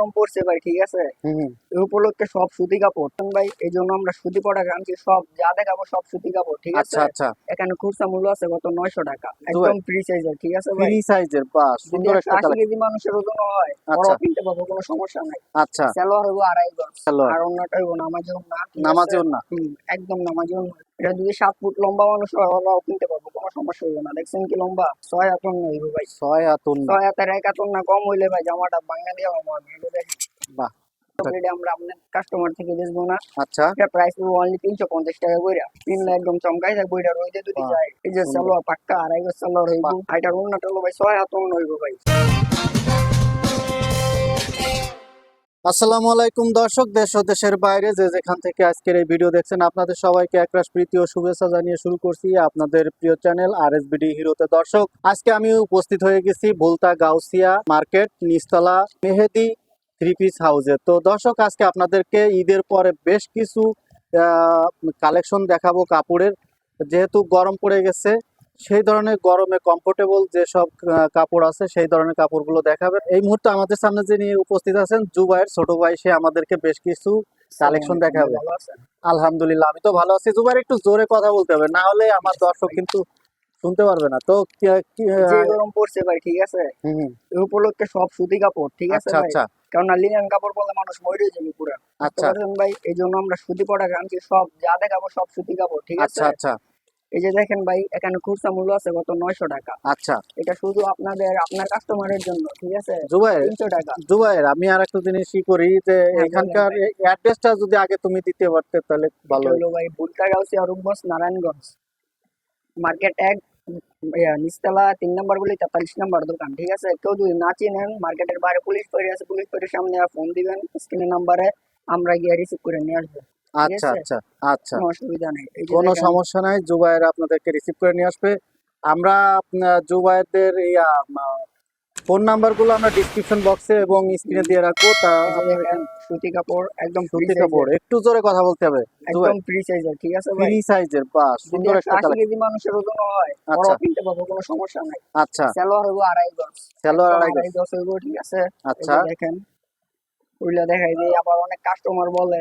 গরম পড়ছে ভাই ঠিক আছে। এই উপলক্ষে সব সুতি কাপড়। ভাই এই জন্য আমরা সুতি প্রোডাক্ট আনছি সব যা দেখাবো সব সুতি কাপড় ঠিক আছে? আচ্ছা। আচ্ছা এখানে খুচরা মূল্য আছে কত নয়শো টাকা একদম ফ্রি সাইজের ঠিক আছে ভাই? ফ্রি সাইজের বা যদি সুন্দর একটা আশি কেজি মানুষের ওজন হয় আচ্ছা। ওরাও কিনতে পারব কোনো সমস্যা নাই। আচ্ছা। সালোয়ার হইবো আড়াই গজ সালোয়ার। আর অন্যটা হইবো নামাজি না নামাজি না একদম নামাজি ওড়না। এটা যদি সাত ফুট লম্বা মানুষ হয় ওরাও কিনতে পারব কোনো সমস্যা হইবে না। দেখছেন কি লম্বা? ছয় আতন হইবো ভাই? ছয় আতুন ছয় হাতের এক হাত না কম হইলে ভাই জামাটা বাঙালি আমার বাহ। আমরা আপনার কাস্টমার থেকে বেচবো না। আচ্ছা। এটা প্রাইস অনলি তিনশো পঞ্চাশ টাকা কইরা। একদম চমকাই থাকব এটা রইতে যদি যায় এই যে সালোয়ার পাক্কা আড়াই গজ সালোয়ার হইবো আর এটার অন্যটা হলো ভাই ছয় হইবো ভাই। আসসালামু আলাইকুম দর্শক, দেশ ও দেশের বাইরে যে যেখান থেকে আজকের এই ভিডিও দেখছেন, আপনাদের সবাইকে একরাশ প্রীতি ও শুভেচ্ছা জানিয়ে শুরু করছি আপনাদের প্রিয় চ্যানেল আর এস বিডি হিরোতে। দর্শক, আজকে আমি উপস্থিত হয়ে গেছি ভুলতা গাউসিয়া মার্কেট নিস্তলা মেহেদি থ্রি পিস হাউসে তো দর্শক, আজকে আপনাদেরকে ঈদের পরে বেশ কিছু কালেকশন দেখাবো কাপড়ের। যেহেতু গরম পড়ে গেছে সেই ধরনের গরমে কমফোর্টেবল যেসব কাপড় আছে সেই ধরনের কাপড়গুলো দেখাবেন। এই মুহূর্তে আমাদের সামনে যিনি উপস্থিত আছেন জুবাইয়ের ছোট ভাই সে আমাদেরকে বেশ কিছু কালেকশন দেখাবে। আলহামদুলিল্লাহ আমি তো ভালো আছি। জুবাইর একটু জোরে কথা বলতে হবে না হলে আমার দর্শক কিন্তু শুনতে পারবে না। তো গরম পড়ছে ভাই ঠিক আছে? এই উপলক্ষে সব সুতি কাপড় ঠিক আছে আচ্ছা আচ্ছা। কারণ লিনেন কাপড় বলে মানুষ মরে যাবে পুরো। আচ্ছা। ভাই? এই জন্য আমরা সুতি প্রোডাক্ট আনছি সব যা দেখাবো সব সুতি কাপড় ঠিক আছে? আচ্ছা আচ্ছা। এই যে দেখেন ভাই এখানে খুচরা মূল্য আছে কত নয়শো টাকা। আচ্ছা। এটা শুধু আপনাদের আপনার কাস্টমারের জন্য ঠিক আছে? জুবাইর তিনশো টাকা। জুবাইর আমি আর একটা জিনিস ই করি যে হ্যাঁ, এখানকার অ্যাড্রেসটা যদি আগে তুমি দিতে পারতে তাহলে ভালো হলো ভাই গাউসিয়া রূপগঞ্জ নারায়ণগঞ্জ। মার্কেট এক নিচতলা তিন নম্বর বলি তেতাল্লিশ নম্বর দোকান ঠিক আছে? কেউ যদি না চিনেন মার্কেটের বাইরে পুলিশ পড়ে আছে পুলিশ পড়ে সামনে ফোন দিবেন স্ক্রিনের নাম্বারে আমরা গিয়ে রিসিভ করে নিয়ে আসব। আচ্ছা আচ্ছা আচ্ছা। অসুবিধা নেই কোনো সমস্যা নাই জুবাইর আপনাদেরকে রিসিভ করে নিয়ে আসবে। আমরা জুবাইরদের ইয়া ফোন নাম্বারগুলো আমরা ডিসক্রিপশন বক্সে এবং স্ক্রিনে দিয়ে রাখব। তা এই সুতি কাপড় একদম সুতি কাপড় একটু জোরে কথা বলতে হবে একদম ফ্রি সাইজের ঠিক আছে ভাই? ফ্রি সাইজের বা সুন্দর একটা কালার কেজি মানুষের ওজন হয় আচ্ছা। কিনতে পারব কোনো সমস্যা নাই। আচ্ছা। সালোয়ার হইবো আড়াই গজ। সালোয়ার আড়াই গজ। হইবো ঠিক আছে? আচ্ছা। দেখেন খুইলা দেখাই যে আবার অনেক কাস্টমার বলে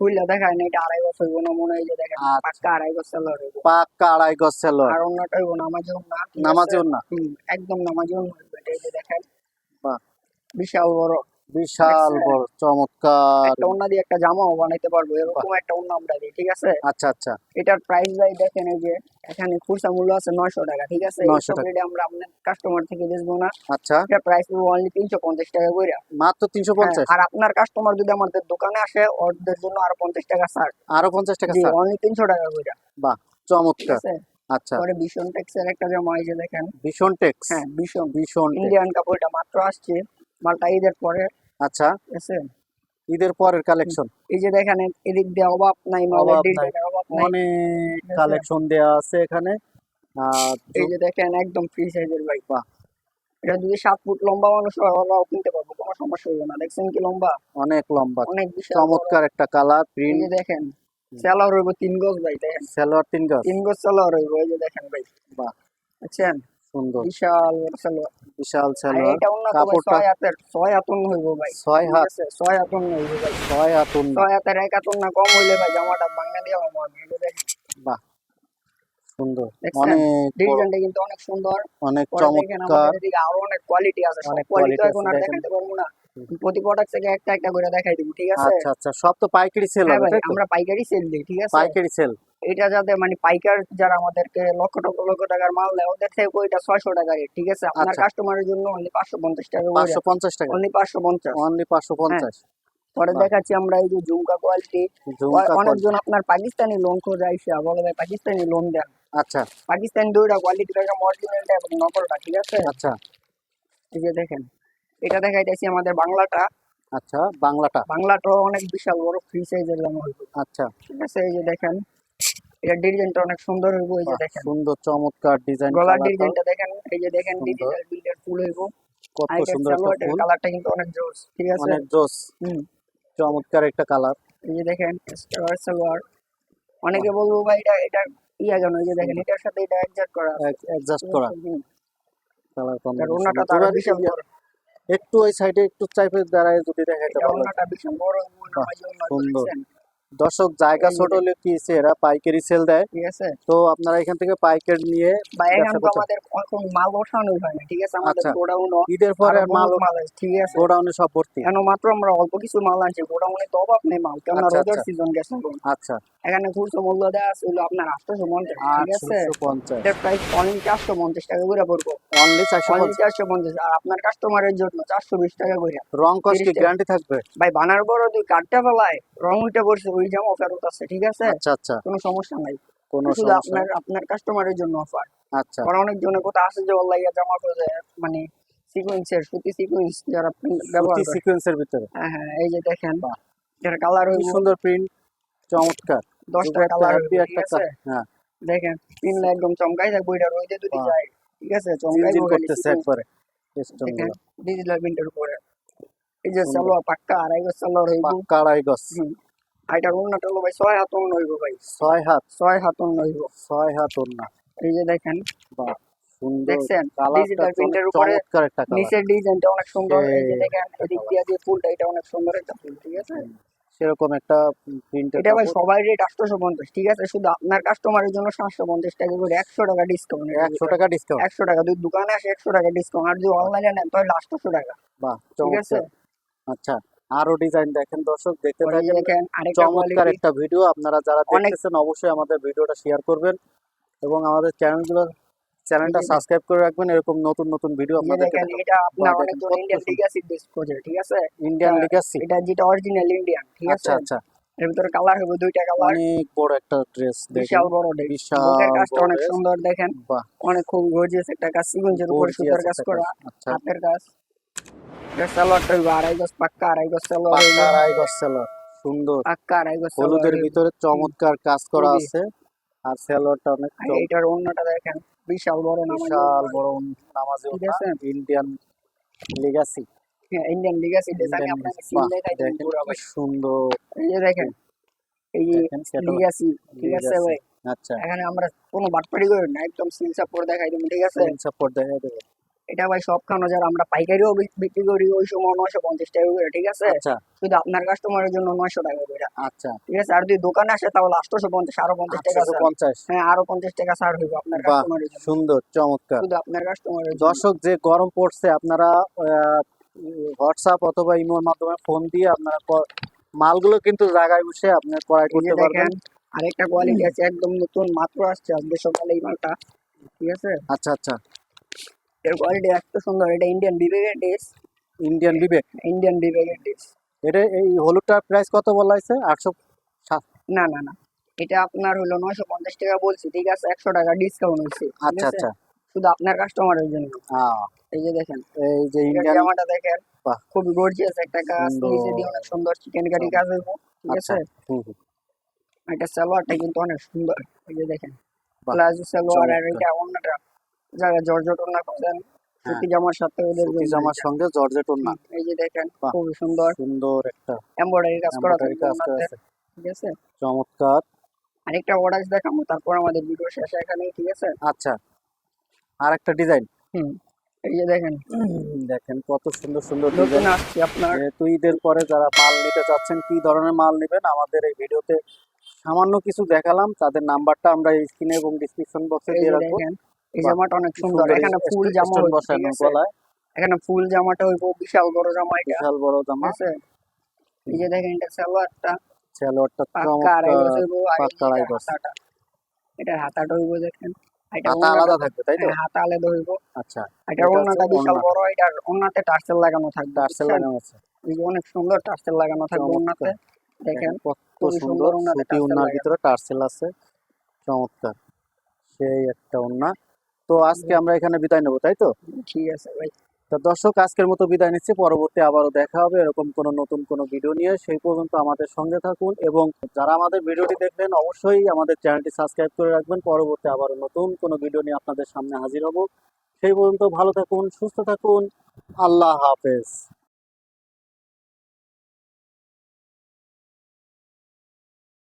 খুইলা দেখায় না এটা আড়াই বছর হইবো না মনে হয় যে দেখেন। পাক্কা আড়াই বছর সেলর হইব। পাক্কা আড়াই বছর সেলর আর অন্যটা হইব নামাজি না নামাজিও না একদম নামাজি না এটা যে দেখেন বাহ। বিশাল বড়। বিশাল বড় চমৎকার। একটা ওন্না দিয়ে একটা জামাও বানাইতে পারব এরকম একটা ওন্না আমরা দিই ঠিক আছে? আচ্ছা আচ্ছা। এটার প্রাইস ভাই দেখেন এই যে এখানে খুচরা মূল্য আছে নয়শো টাকা ঠিক আছে? 900 টাকা। আমরা আপনার কাস্টমার থেকে বেচবো না। আচ্ছা। এটা প্রাইস পড়ব অনলি তিনশো পঞ্চাশ টাকা করে মাত্র তিনশো পঞ্চাশ? আর আপনার কাস্টমার যদি আমাদের দোকানে আসে ওদের জন্য আরও পঞ্চাশ টাকা ছাড়। আরও পঞ্চাশ টাকা জি স্যার অনলি তিনশো টাকা করে বাহ চমৎকার। আচ্ছা। পরে ভীষণ টেক্সের একটা জামা এই যে দেখেন। ভীষণ টেক্স হ্যাঁ ভীষণ ভীষণ ইন্ডিয়ান কাপড়টা মাত্র আসছে মালটা ঈদের পরে। আচ্ছা। ঈদের পরের কালেকশন এই যে দেখেন এদিক দিয়ে অভাব নাই নাই। অনেক। কালেকশন দেয়া আছে এখানে। আর এই যে দেখেন একদম ফ্রি সাইজের বাইক বাহ। এটা যদি সাত ফুট লম্বা মানুষ হয় ওরাও কিনতে পারব কোনো সমস্যা হবে না। দেখছেন কি লম্বা? অনেক লম্বা। অনেক চমৎকার একটা কালার প্রিন্ট দেখেন সেলার হইব তিন গজ ভাই দেখেন। সালোয়ার তিন গজ। তিন গজ সেলার হইব এই যে দেখেন ভাই বাহ। বুঝছেন? সুন্দর। বিশাল বিশাল। সালোয়ার। এটা কাপড়টা- হাতের হাতন হইব ভাই। হাত। হাতন হইব ভাই। হাতুন হাতের এক হাতন না কম হইলে ভাই জামাটা ভাঙা দিয়ে বাহ সুন্দর। অনেক ডিজাইনটা কিন্তু অনেক সুন্দর। অনেক চমৎকার। আরও অনেক কোয়ালিটি আছে। অনেক কোয়ালিটি এখন আর দেখাতে পারব না। প্রতি প্রোডাক্ট থেকে একটা একটা করে দেখাই দিব ঠিক আছে? আচ্ছা আচ্ছা। সব তো পাইকারি সেল হ্যাঁ হবে আমরা পাইকারি সেল দিই ঠিক আছে? পাইকারি সেল এটা যাতে মানে পাইকার যারা আমাদেরকে লক্ষ লক্ষ লক্ষ টাকার মাল দেয় ওদের থেকে ওইটা ছয়শো টাকা রেট ঠিক আছে? আপনার আচ্ছা। কাস্টমারের জন্য অনলি পাঁচশো পঞ্চাশ টাকা পাঁচশো পঞ্চাশ টাকা। অনলি পাঁচশো পঞ্চাশ। অনলি পাঁচশো পঞ্চাশ। পরে দেখাচ্ছি আমরা এই যে ঝুমকা কোয়ালিটি অনেকজন আপনার পাকিস্তানি লোন খোঁজে আইসা বলে ভাই পাকিস্তানি লোন দেন। আচ্ছা। পাকিস্তানি দুইটা কোয়ালিটি রয়েছে অরিজিনালটা এবং নকলটা ঠিক আছে? আচ্ছা। এই যে দেখেন এটা দেখাইতেছি আমাদের বাংলাটা। আচ্ছা বাংলাটা। বাংলাটা অনেক বিশাল বড় ফ্রি সাইজের জামা আচ্ছা। ঠিক আছে? এই যে দেখেন। এটা ডিজাইনটা অনেক সুন্দর হইব এই যে দেখেন। সুন্দর চমৎকার ডিজাইন গলার ডিজাইনটা দেখেন এই যে দেখেন ডিজিটাল বিল্ডার ফুল হইব। কত সুন্দর একটা ফুল। কালারটা কিন্তু অনেক জোস ঠিক আছে? অনেক জোস। হুম। চমৎকার একটা কালার। এই যে দেখেন স্টার সালোয়ার। অনেকে বলব ভাই এটা এটা ইয়া কেন? এই যে দেখেন এটার সাথে এটা অ্যাডজাস্ট করা। অ্যাডজাস্ট করা। কালার আর ওনাটা তো আরও বিশাল বড়। একটু ওই সাইডে একটু চাইপে দাঁড়ায় যদি দেখাইতে পারো অন্যটা ভীষণ বড় সুন্দর। দর্শক জায়গা ছোট হলে কি এরা পাইকারি সেল দেয়। ঠিক আছে। তো আপনারা এখান থেকে পাইকারি নিয়ে আমাদের এখন মাল বসানোই হয় না ঠিক আছে? আমাদের আচ্ছা। গোডাউন ঈদের পরে মাল মাল ঠিক আছে? গোডাউনে সব ভর্তি। কেন মাত্র আমরা অল্প কিছু মাল আনছি গোডাউনে তো অভাব নেই মাল কেন আচ্ছা, আচ্ছা। সিজন গেছে আচ্ছা। এখানে খুচরো মূল্য দেওয়া আছে হলো আপনার আটশোশো পঞ্চাশ ঠিক আছে? আটশো পঞ্চাশ। এটার প্রাইস অনলি চারশো পঞ্চাশ টাকা করে পড়ব। অনলি চারশো পঞ্চাশ। চারশো পঞ্চাশ। আর আপনার কাস্টমারের জন্য চারশো বিশ টাকা করে। রং কস কি? 30 টাকা। গ্যারান্টি থাকবে? ভাই বানার বড় তুই কাটতে ফেলায় রং উঠে পড়ছে ওই জামা ফেরত আছে ঠিক আছে? আচ্ছা আচ্ছা। কোনো সমস্যা নাই। কোনো শুধু সমস্যা আপনার আপনার কাস্টমারের জন্য অফার আচ্ছা। কারণ অনেক জনের কথা আছে যে অনলাইনে জামা মানে সিকোয়েন্সের সুতি সিকোয়েন্স যারা ব্যবহার করে। সিকোয়েন্সের ভিতরে। হ্যাঁ হ্যাঁ এই যে দেখেন। এটার কালার কি হইব। সুন্দর প্রিন্ট চমৎকার। দশটা দুটো একটা কালার happy ঠিক একটা হ্যাঁ। দেখেন পিনলে একদম চমকাই থাকব এটা রোদে যদি বাহ। যায় ঠিক আছে? চমকাই করতেছে একবারে ডিজিটাল প্রিন্টের উপরে। এই যে। সালোয়ার পাক্কা আড়াই গজ সালোয়ার পাক্কা আড়াই গজ। হলো ভাই ছয় হাত অন্য হইব ভাই। ছয় হাত? ছয় হাত অন্য হইব ছয় হাত ওড়না এই যে দেখেন বাহ দেখছেন? ডিজিটাল প্রিন্টের উপরে নিচের ডিজাইনটা অনেক সুন্দর। এই যে দেখেন এদিক দিয়ে যে ফুলটা এটা অনেক সুন্দর একটা ফুল ঠিক আছে? সেরকম একটা প্রিন্টের এটা ভাই সবাই রেট আটশোশো পঞ্চাশ ঠিক আছে? শুধু আপনার কাস্টমারের জন্য সাতশো পঞ্চাশ টাকা করে একশো টাকা ডিসকাউন্ট একশো টাকা ডিসকাউন্ট একশো টাকা যদি দোকানে আসে একশো টাকা ডিসকাউন্ট আর যদি অনলাইনে নেন তাহলে আটশোশো টাকা। বাহ ঠিক আছে? আচ্ছা আরও ডিজাইন দেখেন। দর্শক দেখতে থাকেন চমৎকার একটা ভিডিও আপনারা যারা দেখতেছেন অবশ্যই আমাদের ভিডিওটা শেয়ার করবেন। এবং আমাদের চ্যানেলগুলো চ্যানেলটা সাবস্ক্রাইব করে রাখবেন। এরকম নতুন নতুন ভিডিও দেখেন এটা আপনার অনেকজন ইন্ডিয়ান সুন্দর। ড্রেস খোঁজে ঠিক আছে? ইন্ডিয়ান লিগাসি এটা যেটা অরিজিনাল ইন্ডিয়ান ঠিক আছে? আচ্ছা। আচ্ছা এর ভিতরে কালার হবে দুইটা কালার অনেক বড় একটা ড্রেস দেখেন। বিশাল বড় ড্রেস বিশাল কাজটা অনেক সুন্দর দেখেন। বাহ। অনেক খুব গর্জিয়াস একটা কাজ। সিগুঞ্জের উপরে সুতার কাজ করা আচ্ছা। হাতের কাজ। এটা সালোয়ারটা হইব আড়াই গজ পাক্কা আড়াই গজ সালোয়ার পাক্কা আড়াই গজ সেলর সুন্দর। পাক্কা আড়াই গজ হলুদের ভিতরে চমৎকার কাজ করা আছে আর অনেক অন্যটা দেখেন বিশাল বড় নামাজ বিশাল বড় নামাজি। ইন্ডিয়ান লিগাসি ইন্ডিয়ান লিগাসি আপনাকে সিল দেখাই দিই পুরো ভাই। সুন্দর। এই যে দেখেন এই লিগাসি ঠিক আছে। ভাই? আচ্ছা। এখানে আমরা কোনো বাটপাড়ি করি না একদম সিল সাপোর্ট দেখাই দেবো ঠিক আছে? সাপোর্ট দেখা দেবে। এটা ভাই সব খানো যারা আমরা পাইকারিও বিক- বিক্রি করি ওই সময় নয়শো পঞ্চাশ টাকা করে ঠিক আছে? আচ্ছা। শুধু আপনার কাস্টমারের জন্য নয়শো টাকা করে। আচ্ছা। ঠিক আছে? আর যদি দোকানে আসে তাহলে আটশোশো পঞ্চাশ আরও পঞ্চাশ টাকা পঞ্চাশ। হ্যাঁ আরও পঞ্চাশ টাকা ছাড় হইব আপনার কাস্টমারের জন্য। সুন্দর চমৎকার। শুধু আপনার কাস্টমারের দর্শক যে গরম পড়ছে আপনারা হোয়াটসঅ্যাপ অথবা ইমোর মাধ্যমে ফোন দিয়ে আপনারা মালগুলো কিন্তু জায়গায় বসে আপনি ক্রয় করতে পারবেন। আরেকটা কোয়ালিটি আছে একদম নতুন মাত্র আসছে আজকে সকালে এই মালটা। ঠিক আছে? আচ্ছা আচ্ছা। এর কোয়ালিটি এত সুন্দর এটা ইন্ডিয়ান বিবেকের ড্রেস ইন্ডিয়ান বিবেক ইন্ডিয়ান বিবেকের ড্রেস এটা এই হলুদটার প্রাইস কত বলা হয়েছে? আটশো না না না। এটা আপনার হলো নয়শো পঞ্চাশ টাকা বলছি ঠিক আছে? একশো টাকা ডিসকাউন্ট হয়েছে আচ্ছা আচ্ছা। শুধু আপনার কাস্টমারের জন্য। এই যে দেখেন এই যে ইন্ডিয়ান জামাটা দেখেন। খুবই গর্জিয়াস একটা কাজ। নিচে দিয়ে অনেক সুন্দর চিকেন কারি কাজ হইব ঠিক আচ্ছা। আছে। এটা সালোয়ারটা কিন্তু অনেক সুন্দর। এই যে দেখেন প্লাজো সালোয়ার আর এটা অন্যটা। জায়গা জর্জট ওন্না খোঁজেন সুতি জামার সাথে ওদের সুতি জামার। সঙ্গে জর্জেট ওড়না। এই যে দেখেন। খুবই সুন্দর। সুন্দর একটা এমব্রয়ডারি কাজ করা ঠিক আছে? চমৎকার। আরেকটা অর্ডার দেখাবো তারপর আমাদের ভিডিও শেষ এখানে ঠিক আছে? আচ্ছা আর একটা ডিজাইন হুম এই যে দেখেন। দেখেন কত সুন্দর সুন্দর ডিজাইন আসছে আপনার। যেহেতু ঈদের পরে যারা মাল নিতে চাচ্ছেন কি ধরনের মাল নেবেন আমাদের এই ভিডিওতে সামান্য কিছু দেখালাম। তাদের নাম্বারটা আমরা স্ক্রিনে এবং ডিসক্রিপশন বক্সে দিয়ে রাখব। দেখেন এই জামাটা অনেক সুন্দর। এখানে ফুল জামা বসানো গলায়। এখানে ফুল জামাটা হইব বিশাল বড় জামা এটা বিশাল বড় জামা। আছে? এই যে দেখেন এটা সালোয়ারটা। সালোয়ারটা চমৎকার পাক্কা আড়াই গজ। হাতাটা। এটার হাতাটা হইব দেখেন। এটা আলাদা থাকবে তাই তো? হ্যাঁ, হাতা আলাদা হইব। আচ্ছা এটা এটা ওন্নাটা বিশাল বড় এটার ওন্নাতে টার্সেল লাগানো থাকবে টার্সেল? লাগানো আছে। এই যে অনেক সুন্দর টার্সেল লাগানো থাকবে ওনাতে দেখেন কত সুন্দর ওড়নাতে টার্সেল লাগানো। ভিতরে টার্সেল আছে চমৎকার। সেই একটা ওড়না। তো আজকে আমরা এখানে বিদায় নেব তাই তো? ঠিক আছে ভাই। তো দর্শক আজকের মতো বিদায় নিচ্ছি। পরবর্তী আবারও দেখা হবে এরকম কোনো নতুন কোনো ভিডিও নিয়ে। সেই পর্যন্ত আমাদের সঙ্গে থাকুন এবং যারা আমাদের ভিডিওটি দেখলেন অবশ্যই আমাদের চ্যানেলটি সাবস্ক্রাইব করে রাখবেন। পরবর্তী আবারও নতুন কোন ভিডিও নিয়ে আপনাদের সামনে হাজির হব। সেই পর্যন্ত ভালো থাকুন সুস্থ থাকুন। আল্লাহ হাফেজ।